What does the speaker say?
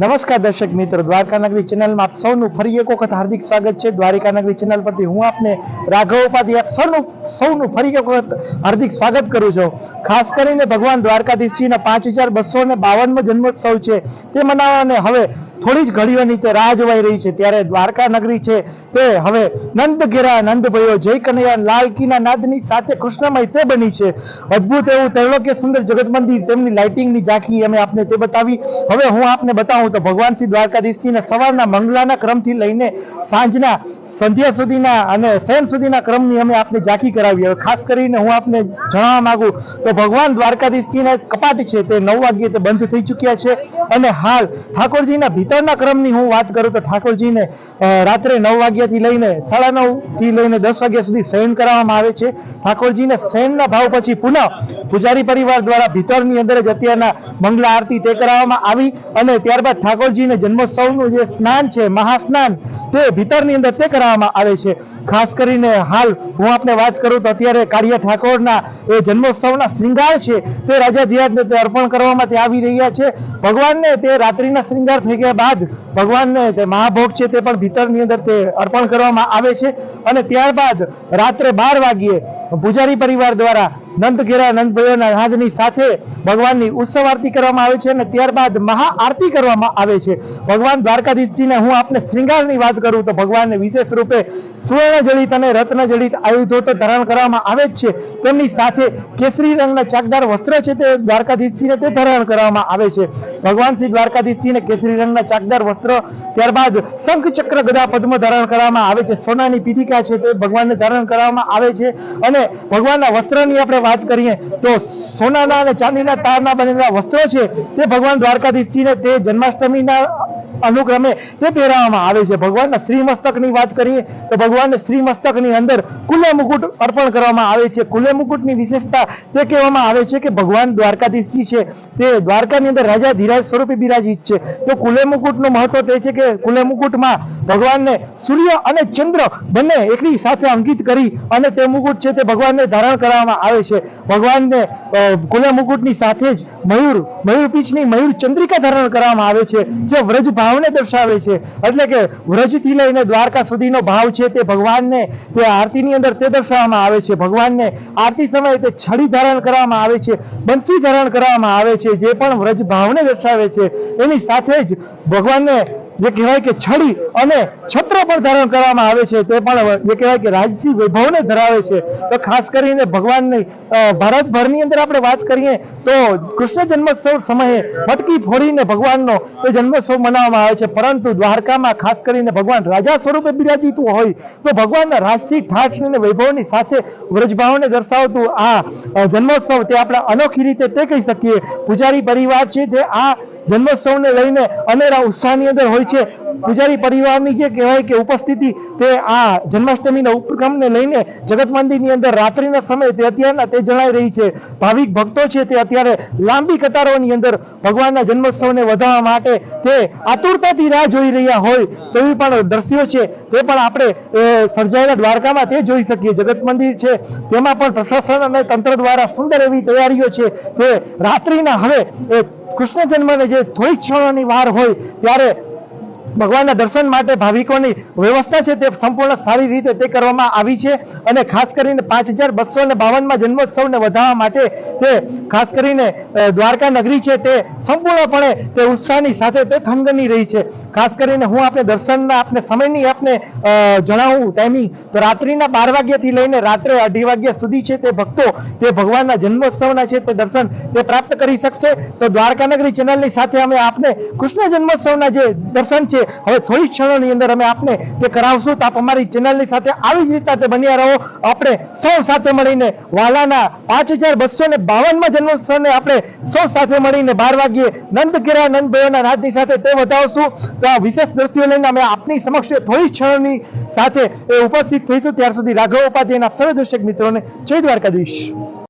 નમસ્કાર દર્શક મિત્રો, દ્વારકા નગરી ચેનલમાં આપ સૌનું ફરી એક વખત હાર્દિક સ્વાગત છે. દ્વારિકા નગરી ચેનલ પરથી હું આપને રાઘવ ઉપાધ્યાય સૌનું સૌનું ફરી એક વખત હાર્દિક સ્વાગત કરું છું. ખાસ કરીને ભગવાન દ્વારકાધીશજીના પાંચ હજાર બસો ને બાવનમો જન્મોત્સવ છે. તે મનાવવાને હવે થોડી જ ઘડીઓની તે રાહ જોવાઈ રહી છે. ત્યારે દ્વારકા નગરી છે તે હવે નંદ ઘેરા નંદ જય કનૈયા, લાલ કીના નાદની સાથે કૃષ્ણમય તે બની છે. અદ્ભુત એવું ત્રૈલોક્ય સુંદર જગત મંદિર, તેમની લાઇટિંગની ઝાંખી અમે આપને તે બતાવી. હવે હું આપને બતાવું તો ભગવાન શ્રી દ્વારકાધીશજીને સવારના મંગલાના ક્રમથી લઈને સાંજના સંધ્યા સુધીના અને શયન સુધીના ક્રમની અમે આપને ઝાંખી કરાવી. હવે ખાસ કરીને હું આપને જણાવવા માંગુ તો ભગવાન દ્વારકાધીશજીના કપાટ છે તે નવ વાગ્યે તે બંધ થઈ ચૂક્યા છે. અને હાલ ઠાકોરજીના ભીતરના ક્રમની હું વાત કરું તો ઠાકોરજીને રાત્રે નવ વાગ્યાથી લઈને સાડા નવથી લઈને દસ વાગ્યા સુધી શયન કરાવવામાં આવે છે. ઠાકોરજીને શયનના ભાવ પછી પુનઃ પૂજારી પરિવાર દ્વારા ભીતરની અંદર જ અત્યારના મંગલા આરતી તે કરાવવામાં આવી અને ત્યારબાદ ઠાકોરજીને જન્મોત્સવનું જે સ્નાન છે, મહાસ્નાન તે ભીતરની અંદર તે કરવામાં આવે છે. ખાસ કરીને હાલ હું આપને વાત કરું તો અત્યારે કાળિયા ઠાકોરના એ જન્મોત્સવના શ્રૃંગાર છે. તે રાજા ધીરાજને તે અર્પણ કરવામાં તે આવી રહ્યા છે. ભગવાનને તે રાત્રિના શ્રૃંગાર થઈ ગયા બાદ ભગવાનને તે મહાભોગ છે તે પણ ભીતરની અંદર તે અર્પણ કરવામાં આવે છે. અને ત્યારબાદ રાત્રે બાર વાગ્યે પૂજારી પરિવાર દ્વારા નંદ ઘેરા નંદ ભયોના નાદની સાથે ભગવાનની ઉત્સવ આરતી કરવામાં આવે છે અને ત્યારબાદ મહા આરતી કરવામાં આવે છે. ભગવાન દ્વારકાધીશજીને હું આપને શ્રૃંગારની વાત કરું તો ભગવાનને વિશેષ રૂપે સુવર્ણ જડિત અને રત્ન જડિત આયુધો તો ધારણ કરવામાં આવે જ છે. તેમની સાથે કેસરી રંગના ચાકદાર વસ્ત્ર છે તે દ્વારકાધીશજીને તે ધારણ કરવામાં આવે છે. ભગવાન શ્રી દ્વારકાધીશજીને કેસરી રંગના ચાકદાર વસ્ત્ર, ત્યારબાદ શંખ ચક્ર ગદા પદ્મ ધારણ કરવામાં આવે છે. સોનાની પીઠિકા છે તે ભગવાનને ધારણ કરવામાં આવે છે અને ભગવાનના વસ્ત્રની આપણે વાત કરીએ તો સોનાના અને ચાંદીના તારના બનેલા વસ્ત્રો છે તે ભગવાન દ્વારકાધીશજીને તે જન્માષ્ટમીના અનુક્રમે તે પહેરાવવામાં આવે છે. ભગવાનના શ્રી મસ્તકની વાત કરીએ તો ભગવાનને શ્રી મસ્તકની અંદર કુલે મુકુટ અર્પણ કરવામાં આવે છે. કુલે મુકુટની વિશેષતા તે કહેવામાં આવે છે કે ભગવાન દ્વારકાધીશજી છે. તે દ્વારકાની અંદર રાજા ધીરાજ સ્વરૂપે બિરાજિત છે. તો કુલે મુકુટનું મહત્વ તે છે કે કુલે મુકુટમાં ભગવાનને સૂર્ય અને ચંદ્ર બંને એકની સાથે અંકિત કરી અને તે મુકુટ છે તે ભગવાનને ધારણ કરવામાં આવે છે. ભગવાનને કુલે મુકુટની સાથે જ મયુર મયુર પીછની મયુર ચંદ્રિકા ધારણ કરવામાં આવે છે, જે વ્રજ ભાવને દર્શાવે છે. એટલે કે વ્રજથી લઈને દ્વારકા સુધીનો ભાવ છે તે ભગવાનને, તે આરતીની અંદર તે દર્શાવવામાં આવે છે. ભગવાનને આરતી સમયે તે છડી ધારણ કરવામાં આવે છે, બંસી ધારણ કરવામાં આવે છે, જે પણ વ્રજ ભાવને દર્શાવે છે. એની સાથે જ ભગવાનને જે કહેવાય કે છડી અને છત્ર પણ ધારણ કરવામાં આવે છે, તે પણ જે કહેવાય કે રાજસી વૈભવને ધરાવે છે. તો ખાસ કરીને ભગવાનની ભારતભરની અંદર આપણે વાત કરીએ, તો કૃષ્ણ જન્મોત્સવ સમયે મટકી ફોડીને ભગવાનનો તે જન્મોત્સવ મનાવવામાં આવે છે. પરંતુ દ્વારકામાં ખાસ કરીને ભગવાન રાજા સ્વરૂપે બિરાજીતું હોય, તો ભગવાનના રાજસી ઠાઠ અને વૈભવની સાથે વ્રજભાવને દર્શાવતું આ જન્મોત્સવ તે આપણે અનોખી રીતે તે કહી શકીએ. પૂજારી પરિવાર છે તે આ જન્મોત્સવને લઈને અનેરા ઉત્સાહની અંદર હોય છે. પૂજારી પરિવારની જે કહેવાય કે ઉપસ્થિતિ, તે આ જન્માષ્ટમીના ઉપક્રમને લઈને જગત મંદિરની અંદર રાત્રિના સમયે તે અત્યારના તે જણાઈ રહી છે. ભાવિક ભક્તો છે તે અત્યારે લાંબી કતારોની અંદર ભગવાનના જન્મોત્સવને વધારવા માટે તે આતુરતાથી રાહ જોઈ રહ્યા હોય તેવી પણ દ્રશ્યો છે. તે પણ આપણે સર્જાયેલા દ્વારકામાં તે જોઈ શકીએ. જગત મંદિર છે, તેમાં પણ પ્રશાસન અને તંત્ર દ્વારા સુંદર એવી તૈયારીઓ છે. તે રાત્રિના હવે કૃષ્ણ જન્મને જે થોડી ક્ષણોની વાર હોય ત્યારે ભગવાનના દર્શન માટે ભાવિકોની વ્યવસ્થા છે તે સંપૂર્ણ સારી રીતે તે કરવામાં આવી છે અને ખાસ કરીને પાંચ હજાર બસો ને બાવનમાં જન્મોત્સવને વધારવા માટે તે ખાસ કરીને દ્વારકા નગરી છે તે સંપૂર્ણપણે તે ઉત્સાહની સાથે તે થનગની રહી છે. ખાસ કરીને હું આપણે દર્શનના આપણે સમયની આપને જણાવું ટાઈમિંગ, તો રાત્રિના બાર વાગ્યાથી લઈને રાત્રે અઢી વાગ્યા સુધી છે તે ભક્તો તે ભગવાનના જન્મોત્સવના છે તે દર્શન તે પ્રાપ્ત કરી શકશે. તો દ્વારકા નગરી ચેનલની સાથે અમે આપને કૃષ્ણ જન્મોત્સવના જે દર્શન છે હવે થોડી ક્ષણોની અંદર અમે આપને તે કરાવશું તો આપ અમારી ચેનલની સાથે આવી જ રીતના બન્યા રહો. આપણે સૌ સાથે મળીને વાલાના પાંચ હજાર બસો ને બાવનમાં જન્મોત્સવને આપણે સૌ સાથે મળીને બાર વાગ્યે નંદ ઘેરા નંદ નાદની સાથે તે વધાવશું. તો આ વિશેષ દ્રશ્યો લઈને અમે આપની સમક્ષ થોડી ક્ષણોની સાથે એ ઉપસ્થિત થઈશું. ત્યાર સુધી રાઘવ ઉપાધ્યાયના સર્વ દર્શક મિત્રોને જય દ્વારકાધીશ.